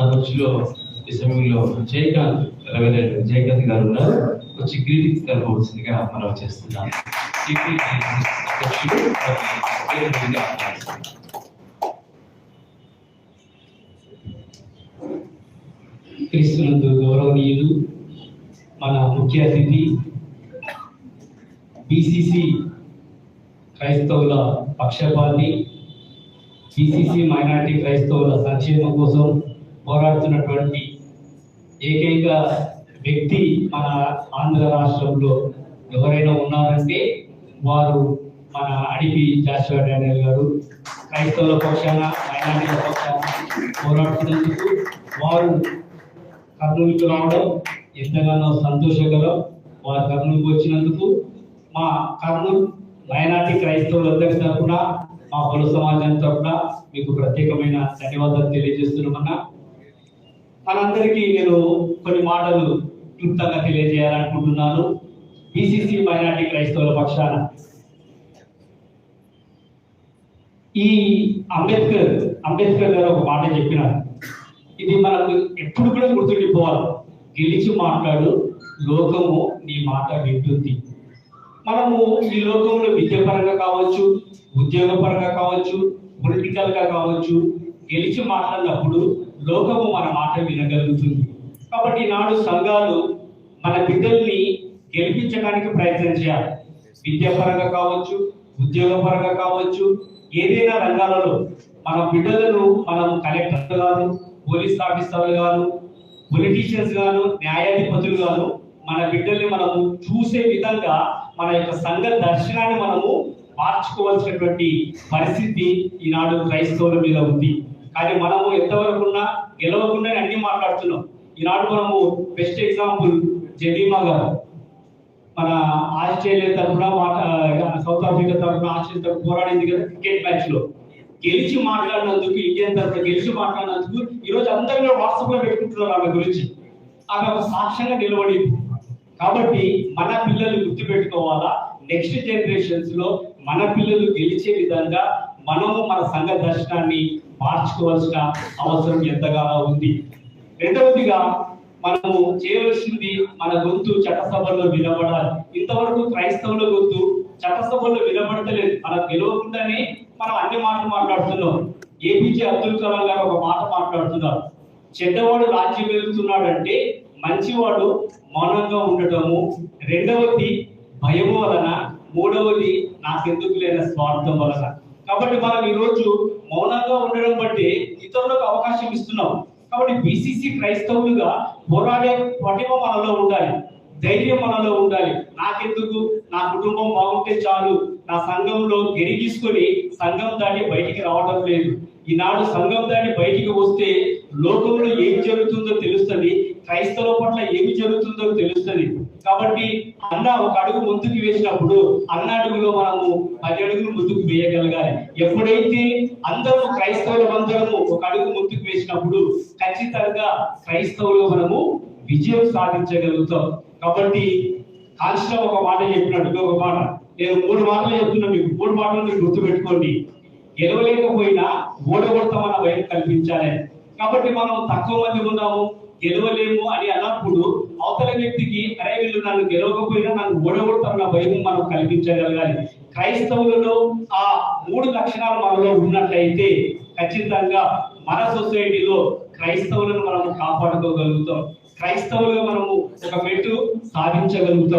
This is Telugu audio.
సదస్సులో ఈ సమయంలో జయకాంత్ రవీంద్ర జయకాంత్ గారు ఉన్నారు. వచ్చి గ్రీటింగ్స్ కలపవలసిందిగా మనం చేస్తున్నాం. క్రీస్తునందు గౌరవనీయులు మన ముఖ్య అతిథి బీసీసీ క్రైస్తవుల పక్షపాతి బీసీసీ మైనార్టీ క్రైస్తవుల సంక్షేమం కోసం పోరాడుతున్నటువంటి ఏకైక వ్యక్తి మన ఆంధ్ర రాష్ట్రంలో ఎవరైనా ఉన్నారంటే వారు మన అడిపి జాషువా డానియల్ గారు. క్రైస్తవుల పక్షాన మైనార్టీల పక్షాన పోరాడుతున్నందుకు వారు కర్నూలుకు రావడం ఎంతగానో సంతోషకరం. వారు కర్నూలుకు వచ్చినందుకు మా కర్నూలు మైనార్టీ క్రైస్తవులందరి తరఫున మా పలు సమాజం తరఫున మీకు ప్రత్యేకమైన ధన్యవాదాలు తెలియజేస్తున్నామన్నా. మనందరికీ నేను కొన్ని మాటలు క్లుప్తంగా తెలియజేయాలనుకుంటున్నాను. బీసీసీ మైనార్టీ క్రైస్తవుల పక్షాన ఈ అంబేద్కర్ అంబేద్కర్ గారు ఒక మాట చెప్పినారు. ఇది మనకు ఎప్పుడు కూడా గుర్తుండిపోవాలి. గెలిచి మాట్లాడు లోకము నీ మాట వింటుంది. మనము ఈ లోకంలో విద్యాపరంగా కావచ్చు ఉద్యోగపరంగా కావచ్చు పొలిటికల్గా కావచ్చు గెలిచి మాట్లాడినప్పుడు లోకము మన మాట వినగలుగుతుంది. కాబట్టి నాడు సంఘాలు మన బిడ్డల్ని గెలిపించడానికి ప్రయత్నం చేయాలి. విద్యాపరంగా కావచ్చు ఉద్యోగపరంగా కావచ్చు ఏదైనా రంగాలలో మన బిడ్డలను మనం కలెక్టర్ గాను పోలీస్ ఆఫీసర్లు గాను పొలిటీషియన్స్ గాను న్యాయాధిపతులు గాను మన బిడ్డల్ని మనము చూసే విధంగా మన యొక్క సంఘ దర్శనాన్ని మనము మార్చుకోవాల్సినటువంటి పరిస్థితి ఈనాడు క్రైస్తవుల మీద ఉంది. కానీ మనము ఎంతవరకు ఉన్నా గెలవకుండా అన్ని మాట్లాడుతున్నాం. ఈనాడు మనము బెస్ట్ ఎగ్జాంపుల్ జెబీమా గారు. మన ఆస్ట్రేలియా తరఫున సౌత్ ఆఫ్రికా తరఫున ఆస్ట్రేలియా తరఫున పోరాడింది కదా క్రికెట్ మ్యాచ్లో. గెలిచి మాట్లాడినందుకు ఇండియన్ తరఫున గెలిచి మాట్లాడినందుకు ఈరోజు అందరూ వాట్సాప్లో పెట్టుకుంటున్నారు ఆమె గురించి. ఆమె ఒక సాక్ష్యంగా నిలబడింది. కాబట్టి మన పిల్లలు గుర్తు పెట్టుకోవాలా నెక్స్ట్ జనరేషన్స్లో మన పిల్లలు గెలిచే విధంగా మనము మన సంఘ దర్శనాన్ని మార్చుకోవాల్సిన అవసరం ఎంతగానో ఉంది? రెండవదిగా మనము చేయవలసింది మన గొంతు చట్టసభల్లో వినబడాలి. ఇంతవరకు క్రైస్తవుల గొంతు చట్టసభల్లో వినబడతలేదు. మనకు గెలవకుండానే మనం అన్ని మాటలు మాట్లాడుతున్నాం. ఏపీజే అబ్దుల్ కలాం గారు ఒక మాట మాట్లాడుతున్నారు. చెడ్డవాడు రాజ్యం వెళ్తున్నాడంటే మంచివాడు మౌనంగా ఉండటము. రెండవది భయం వలన. మూడవది నాకెందుకు లేని స్వార్థం వలన. కాబట్టి మనం ఈ రోజు మౌనంగా ఉండడం బట్టి ఇతరులకు అవకాశం ఇస్తున్నాం. కాబట్టి బీసీసీ క్రైస్తవులుగా పోరాడే పటిమ మనలో ఉండాలి. ధైర్యం మనలో ఉండాలి. నాకెందుకు? నా కుటుంబం బాగుంటే చాలు. నా సంఘంలో గెరిగీసుకొని సంఘం దాటి బయటికి రావడం లేదు. ఈనాడు సంఘం దాటి బయటికి వస్తే లోకంలో ఏం జరుగుతుందో తెలుస్తుంది. క్రైస్తవుల పట్ల ఏమి జరుగుతుందో తెలుస్తుంది. కాబట్టి అన్న ఒక అడుగు ముందుకు వేసినప్పుడు అన్న అడుగులో మనము పది అడుగులు ముందుకు వేయగలగాలి. ఎప్పుడైతే అందరూ క్రైస్తవుల అందరము ఒక అడుగు ముందుకు వేసినప్పుడు ఖచ్చితంగా క్రైస్తవులు మనము విజయం సాధించగలుగుతాం. కాబట్టి కాల్సిన ఒక మాట చెప్పినట్టు ఒక మాట. నేను మూడు మాటలు చెప్తున్నా మీకు. మూడు మాటలు మీరు గుర్తుపెట్టుకోండి. గెలవలేకపోయినా ఓడగొడతామన్న భయం కల్పించాలి. కాబట్టి మనం తక్కువ మంది ఉన్నాము. గెలవలేము అని అన్నప్పుడు అవతల వ్యక్తికి అరే వీళ్ళు నన్ను గెలవకపోయినా నన్ను ఓడగొడతామన్న భయం మనం కల్పించగలగాలి. క్రైస్తవులలో ఆ మూడు లక్షణాలు మనలో ఉన్నట్లయితే ఖచ్చితంగా మన సొసైటీలో క్రైస్తవులను మనము కాపాడుకోగలుగుతాం. క్రైస్తవులుగా మనము ఒక మెట్టు సాధించగలుగుతాం.